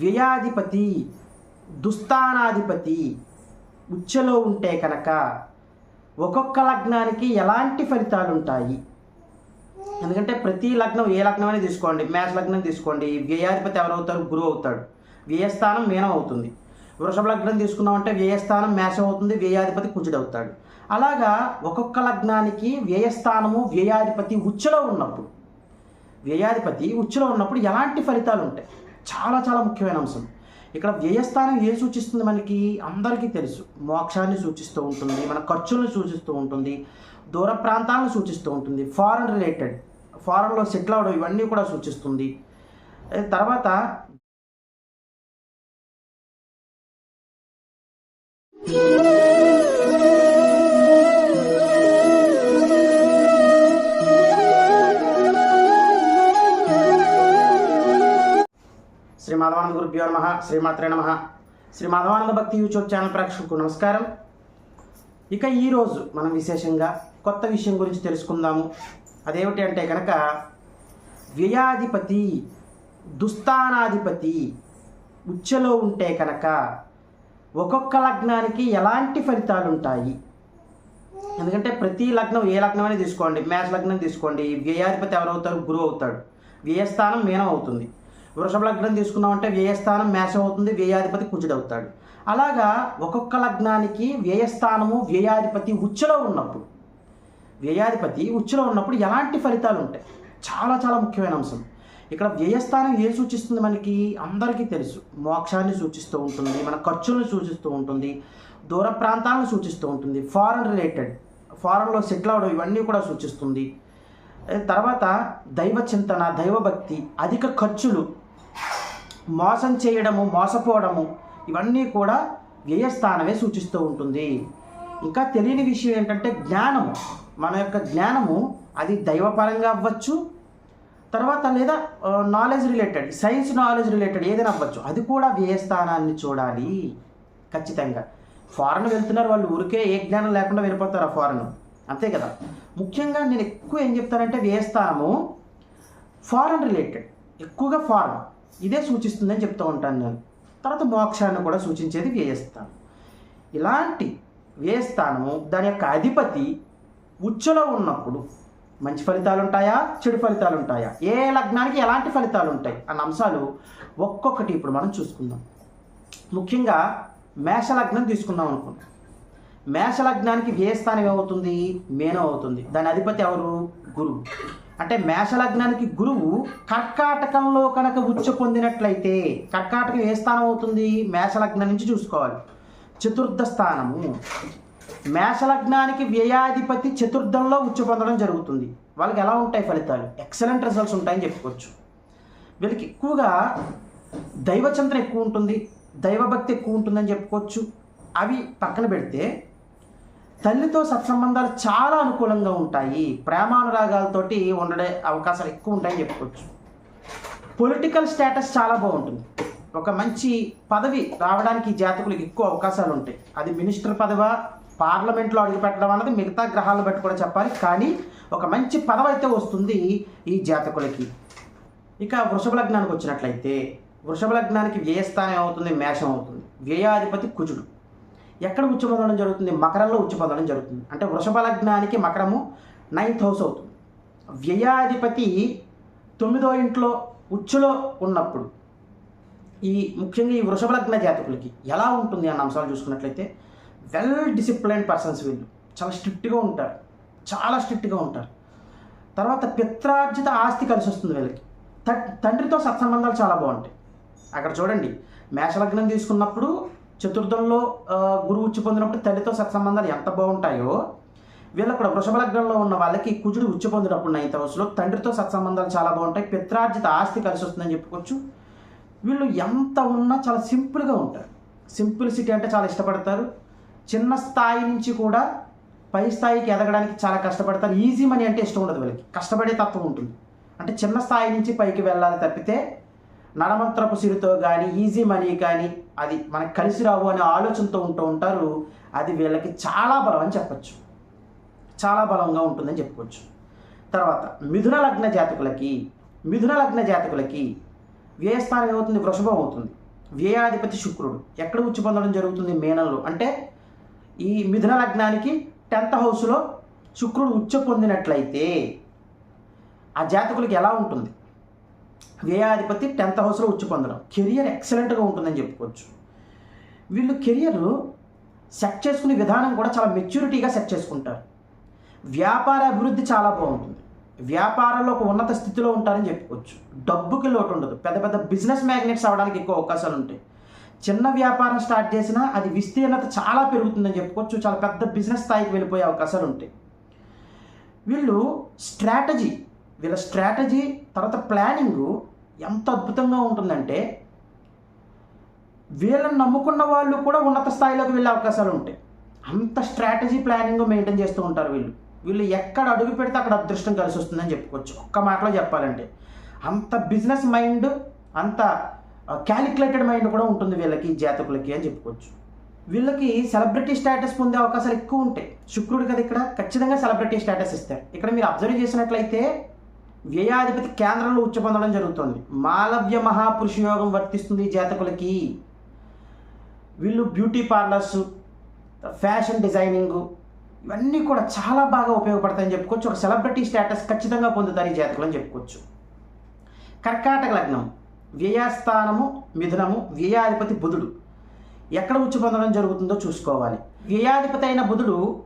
వ్యయాధిపతి దుస్థానాధిపతి ఉచ్చలో ఉంటే కనుక ఒక్కొక్క లగ్నానికి ఎలాంటి ఫలితాలు ఉంటాయి ఎందుకంటే ప్రతి లగ్నం ఏ లగ్నం తీసుకోండి మేష లగ్నం తీసుకోండి వ్యయాధిపతి ఎవరవుతారు? గురువు అవుతాడు. వ్యయస్థానం మీనం అవుతుంది. వృషభ లగ్నం తీసుకున్నామంటే వ్యయస్థానం మేషం అవుతుంది వ్యయాధిపతి కుజుడు అవుతాడు అలాగా ఒక్కొక్క లగ్నానికి వ్యయస్థానము వ్యయాధిపతి ఉచ్చలో ఉన్నప్పుడు వ్యయాధిపతి ఉచ్చలో ఉన్నప్పుడు ఎలాంటి ఫలితాలు ఉంటాయి చాలా చాలా ముఖ్యమైన అంశం. ఇక్కడ వ్యయస్థానం ఏం సూచిస్తుంది మనకి? అందరికీ తెలుసు. మోక్షాన్ని సూచిస్తూ ఉంటుంది మన ఖర్చులను సూచిస్తూ ఉంటుంది దూర ప్రాంతాలను సూచిస్తూ ఉంటుంది ఫారెన్ రిలేటెడ్ ఫారెన్లో సెటిల్ అవడం ఇవన్నీ కూడా సూచిస్తుంది. ఏ తర్వాత శ్రీ మాధవానంద గురుభ్యో నమ శ్రీమాత్రే నమ. శ్రీ మాధవానంద భక్తి యూట్యూబ్ ఛానల్ ప్రేక్షకులకు నమస్కారం. ఇక ఈరోజు మనం విశేషంగా కొత్త విషయం గురించి తెలుసుకుందాము. అదేమిటి అంటే కనుక వ్యయాధిపతి దుస్థానాధిపతి ఉచ్చలో ఉంటే కనుక ఒక్కొక్క లగ్నానికి ఎలాంటి ఫలితాలు ఉంటాయి ఎందుకంటే ప్రతి లగ్నం ఏ లగ్నం అనేది తీసుకోండి. మేష లగ్నం తీసుకోండి. వ్యయాధిపతి ఎవరవుతారు? గురువు అవుతాడు. వ్యయస్థానం మీనం అవుతుంది వృషభ లగ్నం తీసుకున్నామంటే వ్యయస్థానం మేషం అవుతుంది వ్యయాధిపతి కుజుడు అలాగా ఒక్కొక్క లగ్నానికి వ్యయస్థానము వ్యయాధిపతి ఉచ్చలో ఉన్నప్పుడు వ్యయాధిపతి ఉచ్చలో ఉన్నప్పుడు ఎలాంటి ఫలితాలు ఉంటాయి? చాలా చాలా ముఖ్యమైన అంశం. ఇక్కడ వ్యయస్థానం ఏం సూచిస్తుంది మనకి? అందరికీ తెలుసు. మోక్షాన్ని సూచిస్తూ ఉంటుంది మన ఖర్చులను సూచిస్తూ ఉంటుంది దూర ప్రాంతాలను సూచిస్తూ ఉంటుంది ఫారెన్ రిలేటెడ్ ఫారెన్లో సెటిల్ అవడం ఇవన్నీ కూడా సూచిస్తుంది. తర్వాత దైవ చింతన దైవభక్తి అధిక ఖర్చులు మోసం చేయడము మోసపోవడము ఇవన్నీ కూడా వ్యయస్థానమే సూచిస్తూ ఉంటుంది. ఇంకా తెలియని విషయం ఏంటంటే జ్ఞానము. మన యొక్క జ్ఞానము అది దైవపరంగా అవ్వచ్చు తర్వాత లేదా knowledge related science knowledge related ఏదైనా అవ్వచ్చు. అది కూడా వ్యయస్థానాన్ని చూడాలి ఖచ్చితంగా. ఫారెన్ వెళ్తున్నారు వాళ్ళు ఊరికే ఏ జ్ఞానం లేకుండా వెళ్ళిపోతారు ఆ ఫారెన్ అంతే కదా? ముఖ్యంగా నేను ఎక్కువ ఏం చెప్తానంటే వ్యయస్థానము ఫారెన్ రిలేటెడ్ ఎక్కువగా ఫారెన్ ఇదే సూచిస్తుందని చెప్తూ ఉంటాను నేను. తర్వాత మోక్షాన్ని కూడా సూచించేది వ్యయస్థానం. ఇలాంటి వ్యయస్థానము దాని యొక్క అధిపతి ఉచ్చలో ఉన్నప్పుడు మంచి ఫలితాలు ఉంటాయా? చెడు ఫలితాలు ఉంటాయా? ఏ లగ్నానికి ఎలాంటి ఫలితాలు ఉంటాయి? అన్న అంశాలు ఒక్కొక్కటి ఇప్పుడు మనం చూసుకుందాం. ముఖ్యంగా మేషలగ్నం తీసుకుందాం అనుకుందాం. మేషలగ్నానికి వ్యయస్థానం ఏమవుతుంది? మేనం అవుతుంది. దాని అధిపతి ఎవరు? గురువు. అంటే మేషలగ్నానికి గురువు కర్కాటకంలో కనుక ఉచ్చ పొందినట్లయితే కర్కాటకం ఏ స్థానం అవుతుంది? మేషలగ్నం నుంచి చూసుకోవాలి. చతుర్థ స్థానము. మేషలగ్నానికి వ్యయాధిపతి చతుర్థంలో ఉచ్చ పొందడం జరుగుతుంది. వాళ్ళకి ఎలా ఉంటాయి ఫలితాలు? ఎక్సలెంట్ రిజల్ట్స్ ఉంటాయని చెప్పుకోవచ్చు. వీళ్ళకి ఎక్కువగా దైవచంద్రం ఎక్కువ ఉంటుంది. దైవభక్తి ఎక్కువ ఉంటుందని చెప్పుకోవచ్చు. అవి పక్కన పెడితే తల్లితో సత్సంబంధాలు చాలా అనుకూలంగా ఉంటాయి. ప్రేమానురాగాలతోటి ఉండడే అవకాశాలు ఎక్కువ ఉంటాయని చెప్పుకోవచ్చు. పొలిటికల్ స్టేటస్ చాలా బాగుంటుంది. ఒక మంచి పదవి రావడానికి జాతకులకు ఎక్కువ అవకాశాలు ఉంటాయి. అది మినిస్టర్ పదవా పార్లమెంట్లో అడుగుపెట్టడం అన్నది మిగతా గ్రహాలను బట్టి కూడా చెప్పాలి. కానీ ఒక మంచి పదవి అయితే వస్తుంది ఈ జాతకులకి. ఇక వృషభ లగ్నానికి వచ్చినట్లయితే వృషభ లగ్నానికి వ్యయస్థానం అవుతుంది మేషం అవుతుంది. వ్యయాధిపతి కుజుడు. ఎక్కడ ఉచ్చిపొందడం జరుగుతుంది? మకరంలో ఉచ్చ జరుగుతుంది. అంటే వృషభ లగ్నానికి మకరము నైన్త్ హౌస్ అవుతుంది. వ్యయాధిపతి తొమ్మిదో ఇంట్లో ఉచ్చులో ఉన్నప్పుడు ఈ ముఖ్యంగా ఈ వృషభ లగ్న జాతకులకి ఎలా ఉంటుంది అన్న అంశాలు చూసుకున్నట్లయితే వెల్ డిసిప్లైన్డ్ పర్సన్స్ వీళ్ళు. చాలా స్ట్రిక్ట్గా ఉంటారు. చాలా స్ట్రిక్ట్గా ఉంటారు. తర్వాత పిత్రార్జిత ఆస్తి కలిసి వస్తుంది వీళ్ళకి. త- తండ్రితో సత్సంబంధాలు చాలా బాగుంటాయి. అక్కడ చూడండి. మేషలగ్నం తీసుకున్నప్పుడు చతుర్థంలో గురువు ఉచ్చి పొందినప్పుడు తల్లితో సత్సంబంధాలు ఎంత బాగుంటాయో వీళ్ళు అక్కడ వృషభ లగ్నంలో ఉన్న వాళ్ళకి కుజుడు ఉచ్చి పొందినప్పుడు నైన్త్ హౌస్లో తండ్రితో సత్సంబంధాలు చాలా బాగుంటాయి పిత్రార్జిత ఆస్తి కలిసి వస్తుందని చెప్పుకోవచ్చు. వీళ్ళు ఎంత ఉన్నా చాలా సింపుల్గా ఉంటారు. సింపుల్సిటీ అంటే చాలా ఇష్టపడతారు. చిన్న స్థాయి నుంచి కూడా పై స్థాయికి ఎదగడానికి చాలా కష్టపడతారు. ఈజీ మనీ అంటే ఇష్టం ఉండదు వీళ్ళకి. కష్టపడే తత్వం ఉంటుంది. అంటే చిన్న స్థాయి నుంచి పైకి వెళ్ళాలి తప్పితే నడమంత్రపు సిరితో కానీ ఈజీ మనీ కానీ అది మనకు కలిసి రావు అనే ఆలోచనతో ఉంటూ ఉంటారు. అది వీళ్ళకి చాలా బలం అని చెప్పచ్చు. చాలా బలంగా ఉంటుందని చెప్పుకోవచ్చు. తర్వాత మిథున లగ్న జాతకులకి మిథున లగ్న జాతకులకి వ్యయస్థానం ఏమవుతుంది? వృషభం అవుతుంది. వ్యయాధిపతి శుక్రుడు. ఎక్కడ ఉచ్చి పొందడం జరుగుతుంది? మేనంలో. అంటే ఈ మిథున లగ్నానికి టెన్త్ హౌస్లో శుక్రుడు ఉచ్చ పొందినట్లయితే ఆ జాతకులకి ఎలా ఉంటుంది? వ్యయాధిపతి టెన్త్ హౌస్లో ఉచ్చి పొందడం. కెరియర్ ఎక్సలెంట్గా ఉంటుందని చెప్పుకోవచ్చు. వీళ్ళు కెరియర్ సెట్ చేసుకునే విధానం కూడా చాలా మెచ్యూరిటీగా సెట్ చేసుకుంటారు. వ్యాపార అభివృద్ధి చాలా బాగుంటుంది. వ్యాపారంలో ఒక ఉన్నత స్థితిలో ఉంటారని చెప్పుకోవచ్చు. డబ్బుకి లోటు ఉండదు. పెద్ద పెద్ద బిజినెస్ మ్యాగ్నెట్స్ అవ్వడానికి ఎక్కువ అవకాశాలు ఉంటాయి. చిన్న వ్యాపారం స్టార్ట్ చేసినా అది విస్తీర్ణత చాలా పెరుగుతుందని చెప్పుకోవచ్చు. చాలా పెద్ద బిజినెస్ స్థాయికి వెళ్ళిపోయే అవకాశాలు ఉంటాయి. వీళ్ళు స్ట్రాటజీ వీళ్ళ స్ట్రాటజీ తర్వాత ప్లానింగు ఎంత అద్భుతంగా ఉంటుందంటే వీళ్ళని నమ్ముకున్న వాళ్ళు కూడా ఉన్నత స్థాయిలోకి వెళ్ళే అవకాశాలు ఉంటాయి. అంత స్ట్రాటజీ ప్లానింగ్ మెయింటైన్ చేస్తూ ఉంటారు వీళ్ళు. వీళ్ళు ఎక్కడ అడుగు పెడితే అక్కడ అదృష్టం కలిసి వస్తుందని చెప్పుకోవచ్చు. ఒక్క మాటలో చెప్పాలంటే. అంత బిజినెస్ మైండ్ అంత క్యాలిక్యులేటెడ్ మైండ్ కూడా ఉంటుంది వీళ్ళకి జాతకులకి అని చెప్పుకోవచ్చు. వీళ్ళకి సెలబ్రిటీ స్టేటస్ పొందే అవకాశాలు ఎక్కువ ఉంటాయి. శుక్రుడు కదా ఇక్కడ ఖచ్చితంగా సెలబ్రిటీ స్టేటస్ ఇస్తారు. ఇక్కడ మీరు అబ్జర్వ్ చేసినట్లయితే వ్యయాధిపతి కేంద్రంలో ఉచ్చ పొందడం జరుగుతుంది. మాలవ్య మహాపురుష యోగం వర్తిస్తుంది జాతకులకి. వీళ్ళు బ్యూటీ పార్లర్స్ ఫ్యాషన్ డిజైనింగ్ ఇవన్నీ కూడా చాలా బాగా ఉపయోగపడతాయని చెప్పుకోవచ్చు. ఒక సెలబ్రిటీ స్టేటస్ ఖచ్చితంగా పొందుతారు ఈ జాతకులు అని చెప్పుకోవచ్చు. కర్కాటక లగ్నం. వ్యయస్థానము మిథునము వ్యయాధిపతి బుధుడు. ఎక్కడ ఉచ్చి పొందడం జరుగుతుందో చూసుకోవాలి. వ్యయాధిపతి అయిన బుధుడు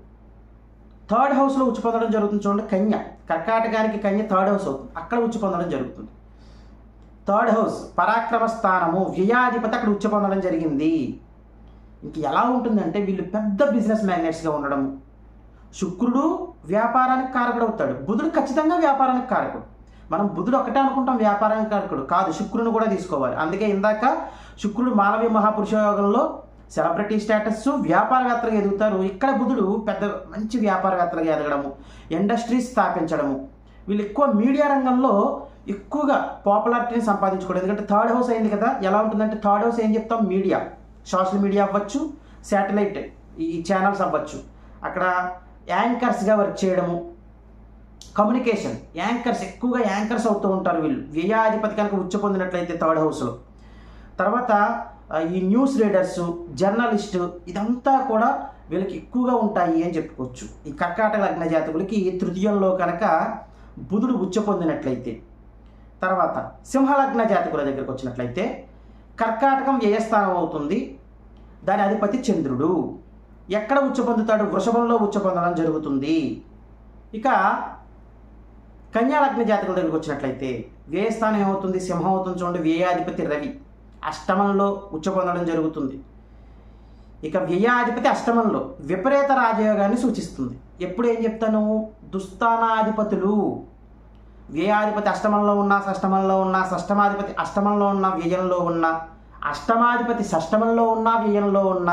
థర్డ్ హౌస్లో ఉచ్చి పొందడం జరుగుతుంది చూడండి కన్య. కర్కాటకానికి కన్య థర్డ్ హౌస్ అవుతుంది. అక్కడ ఉచ్చి పొందడం జరుగుతుంది. థర్డ్ హౌస్ పరాక్రమ స్థానము వ్యయాధిపతి అక్కడ ఉచ్చి పొందడం జరిగింది. ఇంక ఎలా ఉంటుందంటే వీళ్ళు పెద్ద బిజినెస్ మ్యాగ్నెట్స్గా ఉండడము శుక్రుడు వ్యాపారానికి కారకుడు అవుతాడు. బుధుడు ఖచ్చితంగా వ్యాపారానికి కారకుడు. మనం బుధుడు ఒకటే అనుకుంటాం వ్యాపారానికి కారకుడు. కాదు శుక్రుని కూడా తీసుకోవాలి. అందుకే ఇందాక శుక్రుడు మానవీయ మహాపురుష యోగంలో సెలబ్రిటీ స్టేటస్ వ్యాపారవేత్తలుగా ఎదుగుతారు. ఇక్కడ బుధుడు పెద్ద మంచి వ్యాపారవేత్తలుగా ఎదగడము ఇండస్ట్రీస్ స్థాపించడము. వీళ్ళు ఎక్కువ మీడియా రంగంలో ఎక్కువగా పాపులారిటీని సంపాదించుకోవడం. ఎందుకంటే థర్డ్ హౌస్ అయింది కదా ఎలా ఉంటుందంటే థర్డ్ హౌస్ ఏం చెప్తాం? మీడియా. సోషల్ మీడియా అవ్వచ్చు శాటిలైట్ ఈ ఛానల్స్ అవ్వచ్చు. అక్కడ యాంకర్స్గా వర్క్ చేయడము కమ్యూనికేషన్. యాంకర్స్ ఎక్కువగా యాంకర్స్ అవుతూ ఉంటారు వీళ్ళు. వ్యయాధిపతి కనుక ఉచ్చ పొందినట్లయితే థర్డ్ హౌస్లో. తర్వాత ఈ న్యూస్ రీడర్స్ జర్నలిస్టు ఇదంతా కూడా వీళ్ళకి ఎక్కువగా ఉంటాయి అని చెప్పుకోవచ్చు. ఈ కర్కాటక లగ్న జాతకులకి తృతీయంలో కనుక బుధుడు ఉచ్చ పొందినట్లయితే తర్వాత సింహలగ్న జాతకుల దగ్గరకు వచ్చినట్లయితే కర్కాటకం వ్యయస్థానం అవుతుంది. దాని అధిపతి చంద్రుడు. ఎక్కడ ఉచ్చ పొందుతాడు? వృషభంలో ఉచ్చ పొందడం జరుగుతుంది. ఇక కన్యాలగ్న జాతకుల దగ్గరికి వచ్చినట్లయితే వ్యయస్థానం ఏమవుతుంది? సింహం అవుతుంది చూడండి వ్యయాధిపతి రవి. అష్టమంలో ఉచ్చ పొందడం జరుగుతుంది. ఇక వ్యయాధిపతి అష్టమంలో విపరీత రాజయోగాన్ని సూచిస్తుంది. ఎప్పుడు ఏం చెప్తాను? దుస్థానాధిపతులు. వ్యయాధిపతి అష్టమంలో ఉన్నా షష్టమంలో ఉన్న షష్టమాధిపతి అష్టమంలో ఉన్న వ్యయంలో ఉన్న అష్టమాధిపతి షష్టమంలో ఉన్న వ్యయంలో ఉన్న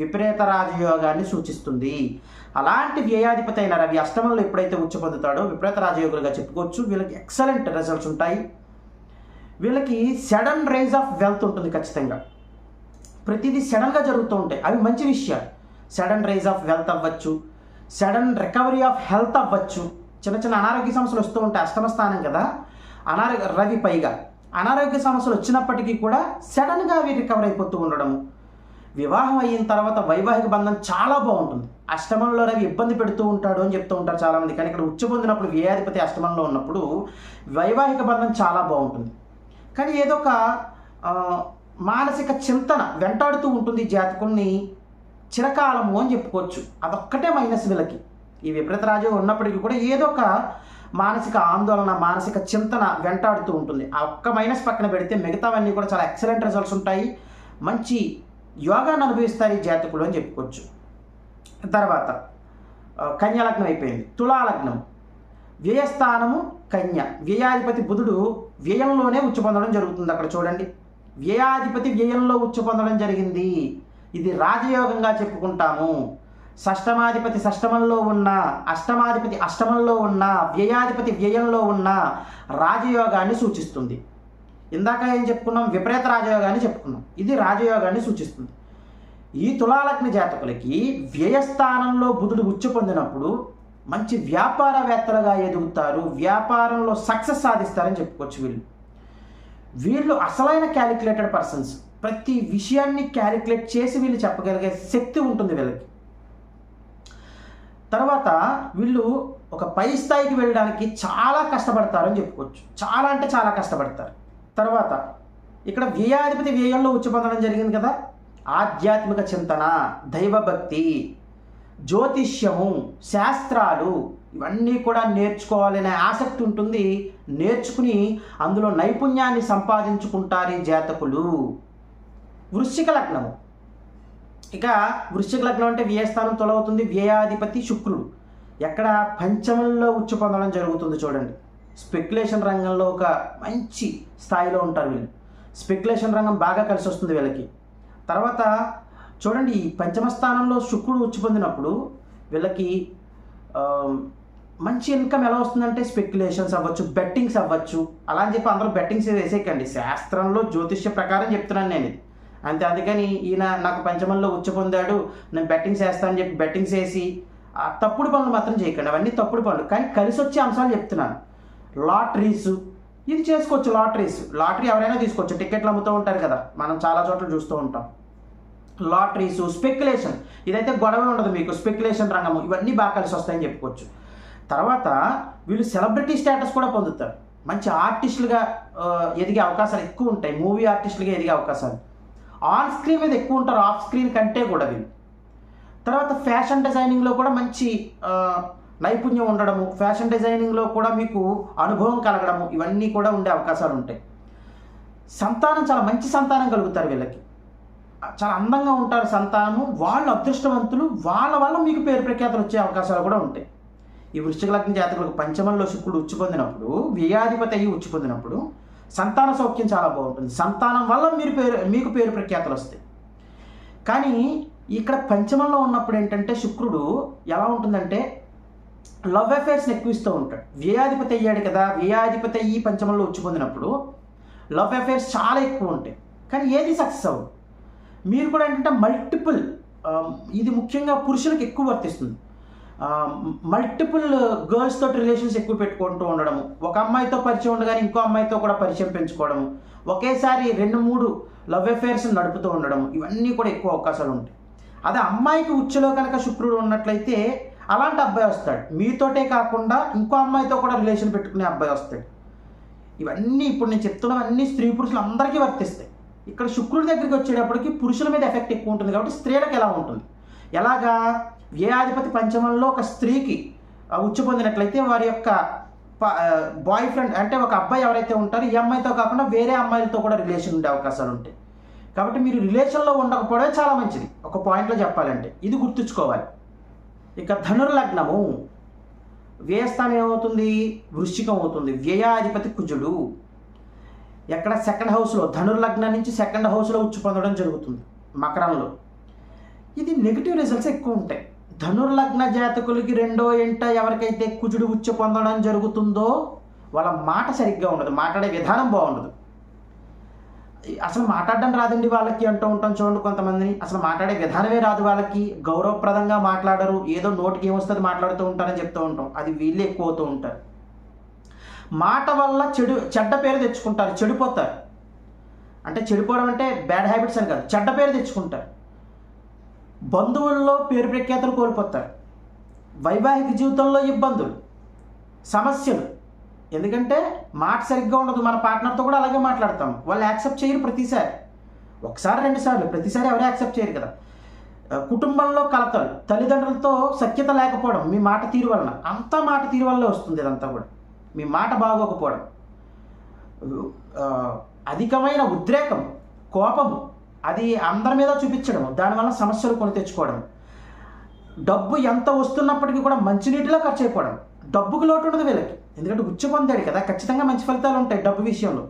విపరీత రాజయోగాన్ని సూచిస్తుంది. అలాంటి వ్యయాధిపతి అయిన రవి అష్టమంలో ఎప్పుడైతే ఉచ్చ పొందుతాడో విపరీత రాజయోగులుగా చెప్పుకోవచ్చు. వీళ్ళకి ఎక్సలెంట్ రిజల్ట్స్ ఉంటాయి. వీళ్ళకి సడన్ రైజ్ ఆఫ్ వెల్త్ ఉంటుంది ఖచ్చితంగా. ప్రతిదీ సడన్గా జరుగుతూ ఉంటాయి. అవి మంచి విషయాలు. సడన్ రైజ్ ఆఫ్ వెల్త్ అవ్వచ్చు సడన్ రికవరీ ఆఫ్ హెల్త్ అవ్వచ్చు. చిన్న చిన్న అనారోగ్య సమస్యలు వస్తూ ఉంటాయి. అష్టమ స్థానం కదా. అనారోగ్య రవి పైగా. అనారోగ్య సమస్యలు వచ్చినప్పటికీ కూడా సడన్గా అవి రికవర్ అయిపోతూ ఉండడము. వివాహం అయిన తర్వాత వైవాహిక బంధం చాలా బాగుంటుంది. అష్టమంలో రవి ఇబ్బంది పెడుతూ ఉంటాడు అని చెప్తూ ఉంటారు చాలామంది. కానీ ఇక్కడ ఉచ్చ పొందినప్పుడు వ్యయాధిపతి అష్టమంలో ఉన్నప్పుడు వైవాహిక బంధం చాలా బాగుంటుంది. కానీ ఏదో ఒక మానసిక చింతన వెంటాడుతూ ఉంటుంది ఈ జాతకుల్ని చిరకాలము అని చెప్పుకోవచ్చు. అదొక్కటే మైనస్ వీళ్ళకి. ఈ విపరీత రాజు ఉన్నప్పటికీ కూడా ఏదో ఒక మానసిక ఆందోళన మానసిక చింతన వెంటాడుతూ ఉంటుంది. ఆ ఒక్క మైనస్ పక్కన పెడితే మిగతావన్నీ కూడా చాలా ఎక్సలెంట్ రిజల్ట్స్ ఉంటాయి. మంచి యోగాన్ని అనుభవిస్తారు ఈ జాతకులు అని చెప్పుకోవచ్చు. తర్వాత కన్యాలగ్నం అయిపోయింది. తులాలగ్నం. వ్యయస్థానము కన్య. వ్యయాధిపతి బుధుడు వ్యయంలోనే ఉచ్చు పొందడం జరుగుతుంది అక్కడ చూడండి. వ్యయాధిపతి వ్యయంలో ఉచ్చు పొందడం జరిగింది. ఇది రాజయోగంగా చెప్పుకుంటాము. షష్టమాధిపతి షష్టమంలో ఉన్న అష్టమాధిపతి అష్టమంలో ఉన్న వ్యయాధిపతి వ్యయంలో ఉన్న రాజయోగాన్ని సూచిస్తుంది. ఇందాక ఏం చెప్పుకున్నాం? విపరీత రాజయోగాన్ని చెప్పుకున్నాం. ఇది రాజయోగాన్ని సూచిస్తుంది. ఈ తులాలగ్ని జాతకులకి వ్యయస్థానంలో బుధుడు ఉచ్చు పొందినప్పుడు మంచి వ్యాపారవేత్తలుగా ఎదుగుతారు వ్యాపారంలో సక్సెస్ సాధిస్తారని చెప్పుకోవచ్చు వీళ్ళు. వీళ్ళు అసలైన క్యాలిక్యులేటెడ్ పర్సన్స్ ప్రతి విషయాన్ని క్యాలిక్యులేట్ చేసి వీళ్ళు చెప్పగలిగే శక్తి ఉంటుంది వీళ్ళకి. తర్వాత వీళ్ళు ఒక పై స్థాయికి వెళ్ళడానికి చాలా కష్టపడతారని చెప్పుకోవచ్చు. చాలా అంటే చాలా కష్టపడతారు. తర్వాత ఇక్కడ వ్యయాధిపతి వ్యయంలో ఉచ్చిపొందడం జరిగింది కదా? ఆధ్యాత్మిక చింతన దైవభక్తి. జ్యోతిష్యము శాస్త్రాలు ఇవన్నీ కూడా నేర్చుకోవాలనే ఆసక్తి ఉంటుంది. నేర్చుకుని అందులో నైపుణ్యాన్ని సంపాదించుకుంటారు ఈ జాతకులు. వృశ్చిక లగ్నము. ఇక వృశ్చిక లగ్నం అంటే వ్యయస్థానం తొలవుతుంది వ్యయాధిపతి శుక్రుడు. ఎక్కడ పంచమంలో ఉచ్చు పొందడం జరుగుతుంది చూడండి. స్పెక్యులేషన్ రంగంలో ఒక మంచి స్థాయిలో ఉంటారు వీళ్ళు. స్పెక్యులేషన్ రంగం బాగా కలిసి వస్తుంది వీళ్ళకి. తర్వాత చూడండి ఈ పంచమ స్థానంలో శుక్రుడు ఉచ్చు పొందినప్పుడు వీళ్ళకి మంచి ఇన్కమ్ ఎలా వస్తుందంటే స్పెక్యులేషన్స్ అవ్వచ్చు బెట్టింగ్స్ అవ్వచ్చు. అలా అని చెప్పి అందరూ బెట్టింగ్స్ వేసేయకండి. శాస్త్రంలో జ్యోతిష్య ప్రకారం చెప్తున్నాను నేను ఇది. అంతే అందుకని ఈయన నాకు పంచమంలో ఉచ్చ పొందాడు నేను బెట్టింగ్స్ వేస్తానని చెప్పి బెట్టింగ్స్ వేసి ఆ తప్పుడు పనులు మాత్రం చేయకండి. అవన్నీ తప్పుడు పనులు. కానీ కలిసి వచ్చే అంశాలు చెప్తున్నాను. లాటరీస్. ఇది చేసుకోవచ్చు లాటరీస్. లాటరీ ఎవరైనా తీసుకోవచ్చు. టికెట్లు అమ్ముతూ ఉంటారు కదా. మనం చాలా చోట్ల చూస్తూ ఉంటాం. లాటరీస్ స్పెక్యులేషన్ ఇదైతే గొడవ ఉండదు మీకు. స్పెక్యులేషన్ రంగము. ఇవన్నీ బాగా కలిసి వస్తాయని చెప్పుకోవచ్చు. తర్వాత వీళ్ళు సెలబ్రిటీ స్టేటస్ కూడా పొందుతారు. మంచి ఆర్టిస్టులుగా uh, ఎదిగే అవకాశాలు ఎక్కువ ఉంటాయి. మూవీ ఆర్టిస్టులుగా ఎదిగే అవకాశాలు. ఆన్ స్క్రీన్ మీద ఎక్కువ ఉంటారు. ఆఫ్ స్క్రీన్ కంటే కూడా వీళ్ళు. తర్వాత ఫ్యాషన్ డిజైనింగ్లో కూడా మంచి uh, నైపుణ్యం ఉండడము ఫ్యాషన్ డిజైనింగ్లో కూడా మీకు అనుభవం కలగడము ఇవన్నీ కూడా ఉండే అవకాశాలు ఉంటాయి. సంతానం చాలా మంచి సంతానం కలుగుతారు వీళ్ళకి. చాలా అందంగా ఉంటారు సంతానము వాళ్ళు అదృష్టవంతులు వాళ్ళ వల్ల మీకు పేరు ప్రఖ్యాతలు వచ్చే అవకాశాలు కూడా ఉంటాయి. ఈ వృశ్చిక లగ్న జాతకులకు పంచమంలో శుక్రుడు ఉచ్చి పొందినప్పుడు వ్యయాధిపతి అయ్యి ఉచ్చి పొందినప్పుడు సంతాన సౌఖ్యం చాలా బాగుంటుంది. సంతానం వల్ల మీరు పేరు మీకు పేరు ప్రఖ్యాతలు వస్తాయి. కానీ ఇక్కడ పంచమంలో ఉన్నప్పుడు ఏంటంటే శుక్రుడు ఎలా ఉంటుందంటే లవ్ అఫైర్స్ని ఎక్కువ ఇస్తూ ఉంటాడు. వ్యయాధిపతి అయ్యాడు కదా వ్యయాధిపతి అయ్యి పంచమంలో ఉచ్చి పొందినప్పుడు లవ్ అఫైర్స్ చాలా ఎక్కువ ఉంటాయి. కానీ ఏది సక్సెస్ అవ్వదు. మీరు కూడా ఏంటంటే మల్టిపుల్ ఇది ముఖ్యంగా పురుషులకు ఎక్కువ వర్తిస్తుంది. మల్టిపుల్ గర్ల్స్ తోటి రిలేషన్స్ ఎక్కువ పెట్టుకుంటూ ఉండడము ఒక అమ్మాయితో పరిచయం ఉండగానే ఇంకో అమ్మాయితో కూడా పరిచయం పెంచుకోవడము ఒకేసారి రెండు మూడు లవ్ అఫేర్స్ నడుపుతూ ఉండడము ఇవన్నీ కూడా ఎక్కువ అవకాశాలు ఉంటాయి. అదే అమ్మాయికి ఉచ్చలో కనుక శుక్రుడు ఉన్నట్లయితే అలాంటి అబ్బాయి వస్తాడు. మీతోటే కాకుండా ఇంకో అమ్మాయితో కూడా రిలేషన్ పెట్టుకునే అబ్బాయి వస్తాడు. ఇవన్నీ ఇప్పుడు నేను చెప్తున్నవన్నీ స్త్రీ పురుషులు అందరికీ వర్తిస్తాయి. ఇక్కడ శుక్రుడి దగ్గరికి వచ్చేటప్పటికి పురుషుల మీద ఎఫెక్ట్ ఎక్కువ ఉంటుంది కాబట్టి స్త్రీలకు ఎలా ఉంటుంది? ఎలాగా? వ్యయాధిపతి పంచమంలో ఒక స్త్రీకి ఉచ్చు పొందినట్లయితే వారి యొక్క బాయ్ ఫ్రెండ్ అంటే ఒక అబ్బాయి ఎవరైతే ఉంటారో ఈ అమ్మాయితో కాకుండా వేరే అమ్మాయిలతో కూడా రిలేషన్ ఉండే అవకాశాలు ఉంటాయి. కాబట్టి మీరు రిలేషన్లో ఉండకపోవడమే చాలా మంచిది. ఒక పాయింట్లో చెప్పాలంటే. ఇది గుర్తుంచుకోవాలి. ఇక ధనుర్లగ్నము. వ్యయస్థానం ఏమవుతుంది? వృశ్చికం అవుతుంది. వ్యయాధిపతి కుజుడు. ఎక్కడ సెకండ్ హౌస్లో ధనుర్లగ్నం నుంచి సెకండ్ హౌస్లో ఉచ్చు పొందడం జరుగుతుంది మకరంలో. ఇది నెగిటివ్ రిజల్ట్స్ ఎక్కువ ఉంటాయి. ధనుర్లగ్న జాతకులకి రెండో ఎంట ఎవరికైతే కుజుడు ఉచ్చు పొందడం జరుగుతుందో వాళ్ళ మాట సరిగ్గా ఉండదు మాట్లాడే విధానం బాగుండదు. అసలు మాట్లాడడం రాదండి వాళ్ళకి అంటూ ఉంటాం చూడండి కొంతమందిని. అసలు మాట్లాడే విధానమే రాదు వాళ్ళకి. గౌరవప్రదంగా మాట్లాడరు. ఏదో నోటికి ఏమొస్తుంది మాట్లాడుతూ ఉంటారని చెప్తూ ఉంటాం. అది వీళ్ళే ఎక్కువ అవుతూ ఉంటారు. మాట వల్ల చెడు చెడ్డ పేరు తెచ్చుకుంటారు చెడిపోతారు. అంటే చెడిపోవడం అంటే బ్యాడ్ హ్యాబిట్స్ అని కాదు చెడ్డ పేరు తెచ్చుకుంటారు. బంధువుల్లో పేరు ప్రఖ్యాతలు కోల్పోతారు. వైవాహిక జీవితంలో ఇబ్బందులు సమస్యలు. ఎందుకంటే మాట సరిగ్గా ఉండదు మన పార్ట్నర్తో కూడా అలాగే మాట్లాడతాం. వాళ్ళు యాక్సెప్ట్ చేయరు ప్రతిసారి. ఒకసారి రెండుసార్లు ప్రతిసారి ఎవరు యాక్సెప్ట్ చేయరు కదా. కుటుంబంలో కలతలు తల్లిదండ్రులతో సఖ్యత లేకపోవడం మీ మాట తీరు వలన అంతా మాట తీరు వల్లే వస్తుంది ఇదంతా కూడా. మీ మాట బాగోకపోవడం. అధికమైన ఉద్రేకం కోపము అది అందరి మీద చూపించడం దానివల్ల సమస్యలు కొని తెచ్చుకోవడం. డబ్బు ఎంత వస్తున్నప్పటికీ కూడా మంచినీటిలో ఖర్చు అయిపోవడం. డబ్బుకు లోటు ఉండదు వీళ్ళకి. ఎందుకంటే గుచ్చి పొందాడు కదా ఖచ్చితంగా మంచి ఫలితాలు ఉంటాయి డబ్బు విషయంలో.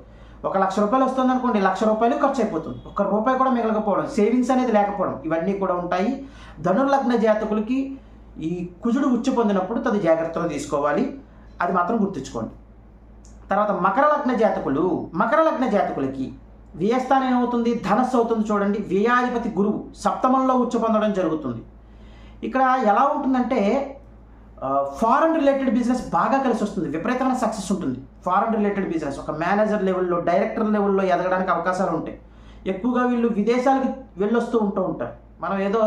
ఒక లక్ష రూపాయలు వస్తుంది అనుకోండి లక్ష రూపాయలు ఖర్చు అయిపోతుంది. ఒక రూపాయి కూడా మిగలకపోవడం సేవింగ్స్ అనేది లేకపోవడం ఇవన్నీ కూడా ఉంటాయి. ధనుర్లగ్న జాతకులకి ఈ కుజుడు ఉచ్చు పొందినప్పుడు తది జాగ్రత్తలు తీసుకోవాలి. అది మాత్రం గుర్తుంచుకోండి. తర్వాత మకర లగ్న జాతకులు మకర లగ్న జాతకులకి వ్యయస్థానం ఏమవుతుంది? ధనస్సు అవుతుంది చూడండి. వ్యయాధిపతి గురువు సప్తమంలో ఉచ్చ పొందడం జరుగుతుంది. ఇక్కడ ఎలా ఉంటుందంటే ఫారెన్ రిలేటెడ్ బిజినెస్ బాగా కలిసి వస్తుంది. విపరీతమైన సక్సెస్ ఉంటుంది. ఫారెన్ రిలేటెడ్ బిజినెస్ ఒక మేనేజర్ లెవెల్లో డైరెక్టర్ లెవెల్లో ఎదగడానికి అవకాశాలు ఉంటాయి. ఎక్కువగా వీళ్ళు విదేశాలకు వెళ్ళొస్తూ ఉంటూ ఉంటారు. మనం ఏదో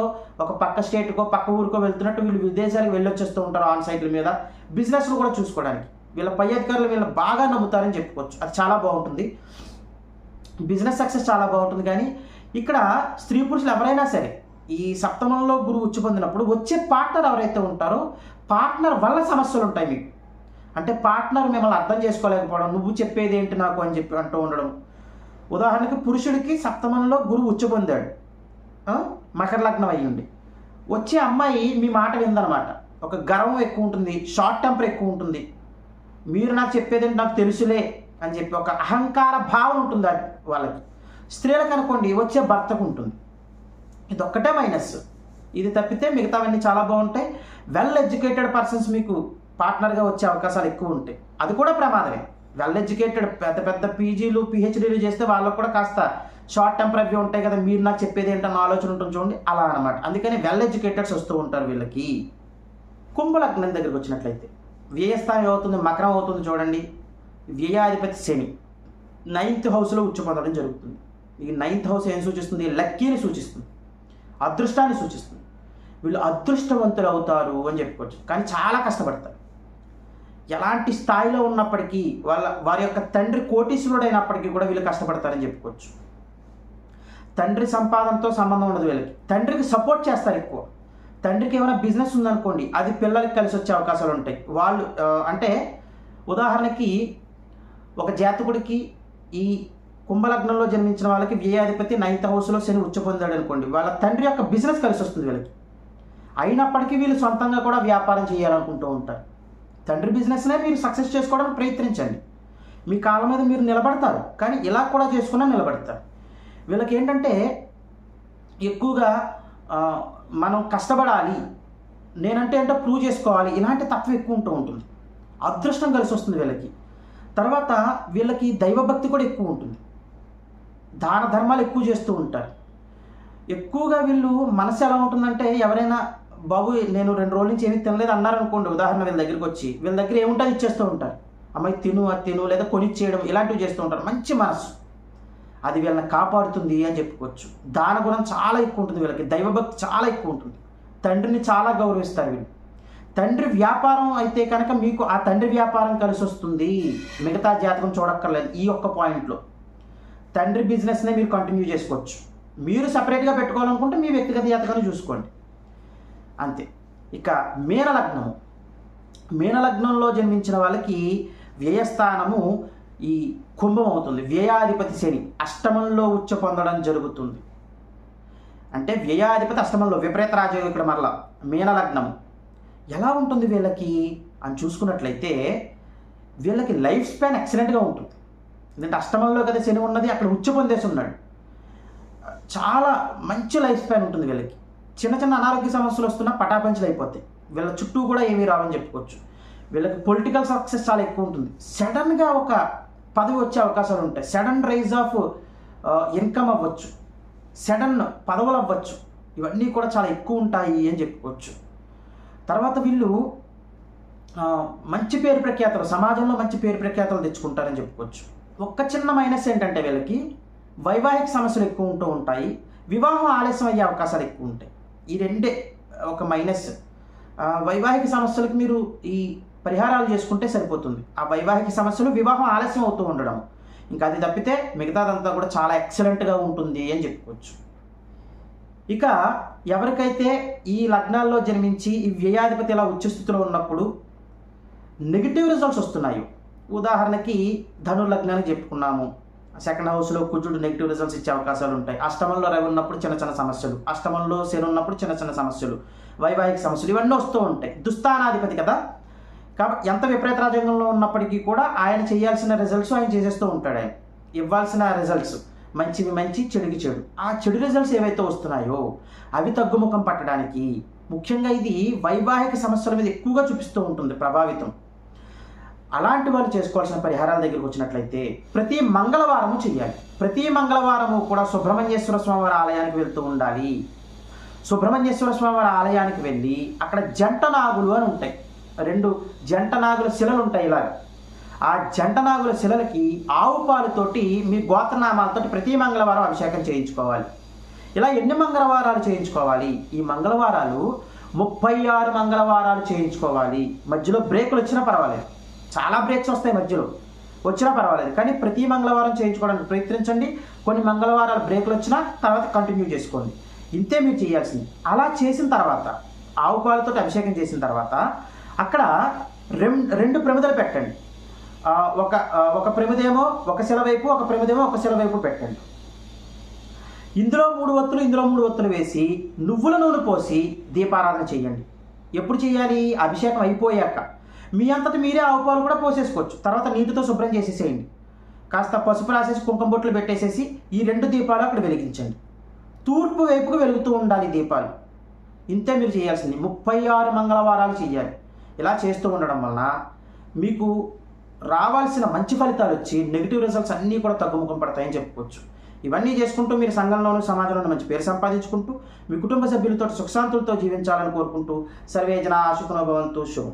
ఒక పక్క స్టేట్కో పక్క ఊరికో వెళ్తున్నట్టు వీళ్ళు విదేశాలకు వెళ్ళొచ్చేస్తూ ఉంటారు ఆన్ సైట్ల మీద. బిజినెస్లు కూడా చూసుకోవడానికి. వీళ్ళ పై అధికారులు వీళ్ళని బాగా నమ్ముతారని చెప్పుకోవచ్చు. అది చాలా బాగుంటుంది. బిజినెస్ సక్సెస్ చాలా బాగుంటుంది. కానీ ఇక్కడ స్త్రీ పురుషులు ఎవరైనా సరే ఈ సప్తమంలో గురువు ఉచ్చి పొందినప్పుడు వచ్చే పార్ట్నర్ ఎవరైతే ఉంటారో పార్ట్నర్ వల్ల సమస్యలు ఉంటాయి మీకు. అంటే పార్ట్నర్ మిమ్మల్ని అర్థం చేసుకోలేకపోవడం నువ్వు చెప్పేది ఏంటి నాకు? అని చెప్పి అంటూ ఉండడం. ఉదాహరణకి పురుషుడికి సప్తమంలో గురువు ఉచ్చి పొందాడు. మకర లగ్నం అయ్యింది వచ్చే అమ్మాయి మీ మాట విందనమాట. ఒక గర్వం ఎక్కువ ఉంటుంది షార్ట్ టెంపర్ ఎక్కువ ఉంటుంది. మీరు నాకు చెప్పేది నాకు తెలుసులే అని చెప్పి ఒక అహంకార భావం ఉంటుంది వాళ్ళకి. స్త్రీలకు అనుకోండి వచ్చే భర్తకు ఉంటుంది. ఇది ఒక్కటే మైనస్ ఇది తప్పితే మిగతావన్నీ చాలా బాగుంటాయి. వెల్ ఎడ్యుకేటెడ్ పర్సన్స్ మీకు పార్ట్నర్గా వచ్చే అవకాశాలు ఎక్కువ ఉంటాయి. అది కూడా ప్రమాదమే. వెల్ ఎడ్యుకేటెడ్ పెద్ద పెద్ద పీజీలు పిహెచ్డీలు చేస్తే వాళ్ళకు కూడా కాస్త షార్ట్ టెంపర్ అవి ఉంటాయి కదా మీరు నాకు చెప్పేది ఏంటన్న ఆలోచన ఉంటుంది చూడండి. అలా అనమాట అందుకని వెల్ ఎడ్యుకేటెడ్స్ వస్తూ ఉంటారు వీళ్ళకి. కుంభలగ్నం దగ్గరికి వచ్చినట్లయితే వ్యయస్థానం అవుతుంది మకరం అవుతుంది చూడండి. వ్యయాధిపతి శని. నైన్త్ హౌస్లో ఉచ్చ పొందడం జరుగుతుంది. ఈ నైన్త్ హౌస్ ఏం సూచిస్తుంది? లక్కీని సూచిస్తుంది. అదృష్టాన్ని సూచిస్తుంది. వీళ్ళు అదృష్టవంతులు అవుతారు అని చెప్పుకోవచ్చు. కానీ చాలా కష్టపడతారు. ఎలాంటి స్థాయిలో ఉన్నప్పటికీ వాళ్ళ వారి యొక్క తండ్రి కోటీశ్వరుడైనప్పటికీ కూడా వీళ్ళు కష్టపడతారని చెప్పుకోవచ్చు. తండ్రి సంపాదనతో సంబంధం ఉండదు వీళ్ళకి. తండ్రికి సపోర్ట్ చేస్తారు ఎక్కువ. తండ్రికి ఏమైనా బిజినెస్ ఉందనుకోండి అది పిల్లలకి కలిసి వచ్చే అవకాశాలు ఉంటాయి. వాళ్ళు అంటే ఉదాహరణకి ఒక జాతకుడికి ఈ కుంభలగ్నంలో జన్మించిన వాళ్ళకి వ్యయాధిపతి నైన్త్ హౌస్లో శని ఉచ్చ పొందాడు అనుకోండి వాళ్ళ తండ్రి యొక్క బిజినెస్ కలిసి వస్తుంది వీళ్ళకి. అయినప్పటికీ వీళ్ళు సొంతంగా కూడా వ్యాపారం చేయాలనుకుంటూ ఉంటారు. తండ్రి బిజినెస్నే మీరు సక్సెస్ చేసుకోవడానికి ప్రయత్నించండి. మీ కాళ్ళ మీద మీరు నిలబడతారు కానీ ఇలా కూడా చేసుకున్నా నిలబడతారు. వీళ్ళకి ఏంటంటే ఎక్కువగా మనం కష్టపడాలి నేనంటే అంటే ప్రూవ్ చేసుకోవాలి ఇలాంటి తత్వం ఎక్కువ ఉంటూ ఉంటుంది. అదృష్టం కలిసి వస్తుంది వీళ్ళకి. తర్వాత వీళ్ళకి దైవభక్తి కూడా ఎక్కువ ఉంటుంది. దాన ధర్మాలు ఎక్కువ చేస్తూ ఉంటారు. ఎక్కువగా వీళ్ళు మనసు ఎలా ఉంటుందంటే ఎవరైనా బాబు నేను రెండు రోజుల నుంచి ఏమీ తినలేదు అన్నారనుకోండి ఉదాహరణ వీళ్ళ దగ్గరికి వచ్చి వీళ్ళ దగ్గర ఏముంటుంది ఇచ్చేస్తూ ఉంటారు. అమ్మాయి తిను అది తిను లేదా కొనిచ్చేయడం ఇలాంటివి చేస్తూ ఉంటారు. మంచి మనసు. అది వీళ్ళని కాపాడుతుంది అని చెప్పుకోవచ్చు. దాన గుణం చాలా ఎక్కువ ఉంటుంది వీళ్ళకి దైవభక్తి చాలా ఎక్కువ ఉంటుంది. తండ్రిని చాలా గౌరవిస్తారు వీళ్ళు. తండ్రి వ్యాపారం అయితే కనుక మీకు ఆ తండ్రి వ్యాపారం కలిసి వస్తుంది. మిగతా జాతకం చూడక్కర్లేదు ఈ ఒక్క పాయింట్లో తండ్రి బిజినెస్నే మీరు కంటిన్యూ చేసుకోవచ్చు. మీరు సపరేట్గా పెట్టుకోవాలనుకుంటే మీ వ్యక్తిగత జాతకాన్ని చూసుకోండి. అంతే. ఇక మీనలగ్నము. మీనలగ్నంలో జన్మించిన వాళ్ళకి వ్యయస్థానము ఈ కుంభం అవుతుంది. వ్యయాధిపతి శని అష్టమంలో ఉచ్చ పొందడం జరుగుతుంది. అంటే వ్యయాధిపతి అష్టమంలో విపరీత రాజయోగం ఇక్కడ మరలా మీనలగ్నం. ఎలా ఉంటుంది వీళ్ళకి? అని చూసుకున్నట్లయితే వీళ్ళకి లైఫ్ స్పాన్ ఎక్సలెంట్గా ఉంటుంది. ఎందుకంటే అష్టమంలో కదా శని ఉన్నది అక్కడ ఉచ్చ పొందేసి ఉన్నాడు. చాలా మంచి లైఫ్ స్పాన్ ఉంటుంది వీళ్ళకి. చిన్న చిన్న అనారోగ్య సమస్యలు వస్తున్నా పటాపంచలు అయిపోతాయి. వీళ్ళ చుట్టూ కూడా ఏమీ రావని చెప్పుకోవచ్చు. వీళ్ళకి పొలిటికల్ సక్సెస్ చాలా ఎక్కువ ఉంటుంది. సడన్గా ఒక పదవి వచ్చే అవకాశాలు ఉంటాయి. సడన్ రైజ్ ఆఫ్ ఇన్కమ్ అవ్వచ్చు. సడన్ పదవులు అవ్వచ్చు. ఇవన్నీ కూడా చాలా ఎక్కువ ఉంటాయి అని చెప్పుకోవచ్చు. తర్వాత వీళ్ళు మంచి పేరు ప్రఖ్యాతలు సమాజంలో మంచి పేరు ప్రఖ్యాతలు తెచ్చుకుంటారని చెప్పుకోవచ్చు. ఒక్క చిన్న మైనస్ ఏంటంటే వీళ్ళకి వైవాహిక సమస్యలు ఎక్కువ ఉంటూ ఉంటాయి. వివాహం ఆలస్యం అయ్యే అవకాశాలు ఎక్కువ ఉంటాయి. ఈ రెండే ఒక మైనస్ వైవాహిక సమస్యలకు మీరు ఈ పరిహారాలు చేసుకుంటే సరిపోతుంది. ఆ వైవాహిక సమస్యలు వివాహం ఆలస్యం అవుతూ ఉండడం ఇంకా అది తప్పితే మిగతాదంతా కూడా చాలా ఎక్సలెంట్గా ఉంటుంది అని చెప్పుకోవచ్చు. ఇక ఎవరికైతే ఈ లగ్నాల్లో జన్మించి ఈ వ్యయాధిపతి ఇలా ఉచ్చస్థితిలో ఉన్నప్పుడు నెగిటివ్ రిజల్ట్స్ వస్తున్నాయి. ఉదాహరణకి ధను లగ్నానికి చెప్పుకున్నాము. సెకండ్ హౌస్లో కుజుడు నెగిటివ్ రిజల్ట్స్ ఇచ్చే అవకాశాలు ఉంటాయి. అష్టమంలో రవి ఉన్నప్పుడు చిన్న చిన్న సమస్యలు. అష్టమంలో శని ఉన్నప్పుడు చిన్న చిన్న సమస్యలు. వైవాహిక సమస్యలు ఇవన్నీ వస్తూ ఉంటాయి. దుస్థానాధిపతి కదా? కాబట్టి ఎంత విపరీత రాజ్యాంగంలో ఉన్నప్పటికీ కూడా ఆయన చేయాల్సిన రిజల్ట్స్ ఆయన చేసేస్తూ ఉంటాడు ఆయన. ఇవ్వాల్సిన రిజల్ట్స్ మంచివి మంచి చెడుకి చెడు. ఆ చెడు రిజల్ట్స్ ఏవైతే వస్తున్నాయో అవి తగ్గుముఖం పట్టడానికి ముఖ్యంగా ఇది వైవాహిక సమస్యల మీద ఎక్కువగా చూపిస్తూ ఉంటుంది ప్రభావితం. అలాంటి వాళ్ళు చేసుకోవాల్సిన పరిహారాల దగ్గరికి వచ్చినట్లయితే ప్రతి మంగళవారము చేయాలి ప్రతి మంగళవారము కూడా సుబ్రహ్మణ్యేశ్వర స్వామి వారి ఆలయానికి వెళ్తూ ఉండాలి. సుబ్రహ్మణ్యేశ్వర స్వామి వారి ఆలయానికి వెళ్ళి అక్కడ జంట నాగులు అని ఉంటాయి. రెండు జంట నాగుల శిలలు ఉంటాయి ఇలాగ. ఆ జంట నాగుల శిలలకి ఆవు పాలుతోటి మీ గోత్రనామాలతోటి ప్రతి మంగళవారం అభిషేకం చేయించుకోవాలి. ఇలా ఎన్ని మంగళవారాలు చేయించుకోవాలి? ఈ మంగళవారాలు ముప్పై ఆరు మంగళవారాలు చేయించుకోవాలి. మధ్యలో బ్రేకులు వచ్చినా పర్వాలేదు. చాలా బ్రేక్స్ వస్తాయి మధ్యలో. వచ్చినా పర్వాలేదు. కానీ ప్రతి మంగళవారం చేయించుకోవడానికి ప్రయత్నించండి. కొన్ని మంగళవారాలు బ్రేకులు వచ్చినా తర్వాత కంటిన్యూ చేసుకోండి. ఇంతే మీరు చేయాల్సింది. అలా చేసిన తర్వాత ఆవు పాలతో అభిషేకం చేసిన తర్వాత అక్కడ రెండు రెండు ప్రమిదలు పెట్టండి. ఒక ఒక ప్రమిదేమో ఒక శిల వైపు ఒక ప్రమిదేమో ఒక శిల వైపు పెట్టండి. ఇందులో మూడు ఒత్తులు ఇందులో మూడు ఒత్తులు వేసి నువ్వుల నూనె పోసి దీపారాధన చేయండి. ఎప్పుడు చేయాలి? అభిషేకం అయిపోయాక. మీ అంతటి మీరే ఆవుపాలు కూడా పోసేసుకోవచ్చు. తర్వాత నీటితో శుభ్రం చేసేసేయండి. కాస్త పసుపు రాసేసి కుంకుమ బొట్లు పెట్టేసేసి ఈ రెండు దీపాలు అక్కడ వెలిగించండి. తూర్పు వైపుకు వెలుగుతూ ఉండాలి దీపాలు. ఇంతే మీరు చేయాల్సింది. ముప్పై ఆరు మంగళవారాలు చేయాలి. ఇలా చేస్తూ ఉండడం వలన మీకు రావాల్సిన మంచి ఫలితాలు వచ్చి నెగిటివ్ రిజల్ట్స్ అన్నీ కూడా తగ్గుముఖం పడతాయని చెప్పుకోవచ్చు. ఇవన్నీ చేసుకుంటూ మీరు సంఘంలోనూ సమాజంలోనూ మంచి పేరు సంపాదించుకుంటూ మీ కుటుంబ సభ్యులతో సుఖశాంతులతో జీవించాలని కోరుకుంటూ సర్వేజన ఆశుకునభవంతు శుభం.